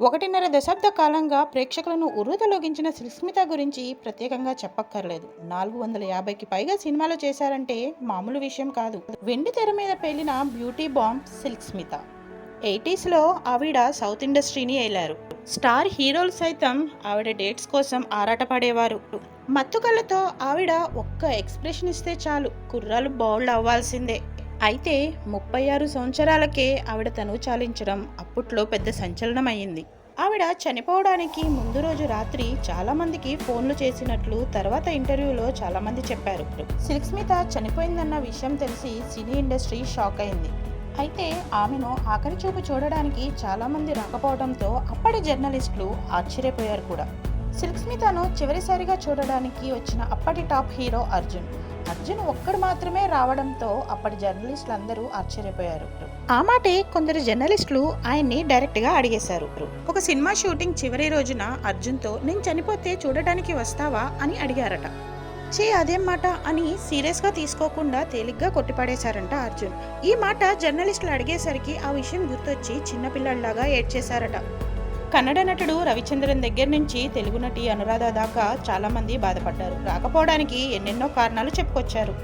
ఒకటిన్నర దశాబ్ద కాలంగా ప్రేక్షకులను ఉర్రూతలొగించిన సుస్మిత గురించి ప్రత్యేకంగా చెప్పక్కర్లేదు. నాలుగు వందల యాభైకి పైగా సినిమాలు చేశారంటే మామూలు విషయం కాదు. వెండి తెర మీద పేలిన బ్యూటీ బాంబ్ సిల్క్స్మిత ఎయిటీస్లో ఆవిడ సౌత్ ఇండస్ట్రీని ఏలారు. స్టార్ హీరోలు సైతం ఆవిడ డేట్స్ కోసం ఆరాటపడేవారు. మత్తుకళ్ళతో ఆవిడ ఒక్క ఎక్స్ప్రెషన్ ఇస్తే చాలు కుర్రాలు బౌల్డ్ అవ్వాల్సిందే. అయితే ముప్పై ఆరు సంవత్సరాలకే ఆవిడ తను చాలించడం అప్పట్లో పెద్ద సంచలనం ఆవిడ చనిపోవడానికి ముందు రోజు రాత్రి చాలా మందికి ఫోన్లు చేసినట్లు తర్వాత ఇంటర్వ్యూలో చాలా మంది చెప్పారు. సిల్క్స్మిత చనిపోయిందన్న విషయం తెలిసి సినీ ఇండస్ట్రీ షాక్ అయింది. అయితే ఆమెను ఆఖరి చూపు చూడడానికి చాలా మంది రాకపోవడంతో అప్పటి జర్నలిస్టులు ఆశ్చర్యపోయారు కూడా. సిల్క్ స్మితను చివరిసారిగా చూడడానికి వచ్చిన అప్పటి టాప్ హీరో అర్జున్. అర్జున్ ఒక్కడు మాత్రమే రావడంతో అప్పటి జర్నలిస్టులు అందరూ ఆశ్చర్యపోయారు. ఆ మాటే కొందరు జర్నలిస్టులు ఆయన్ని డైరెక్ట్గా అడిగేశారు. ఒక సినిమా షూటింగ్ చివరి రోజున అర్జున్తో నేను చనిపోతే చూడటానికి వస్తావా? అని అడిగారట. చే అదేం మాట? అని సీరియస్గా తీసుకోకుండా తేలిగ్గా కొట్టిపడేశారంట అర్జున్. ఈ మాట జర్నలిస్టులు అడిగేసరికి ఆ విషయం గుర్తొచ్చి చిన్నపిల్లల్లాగా ఏడ్చేశారట. కన్నడ నటుడు రవిచంద్రన్ దగ్గర నుంచి తెలుగు నటి అనురాధ దాకా చాలామంది బాధపడ్డారు. రాకపోవడానికి ఎన్నెన్నో కారణాలు చెప్పుకొచ్చారు.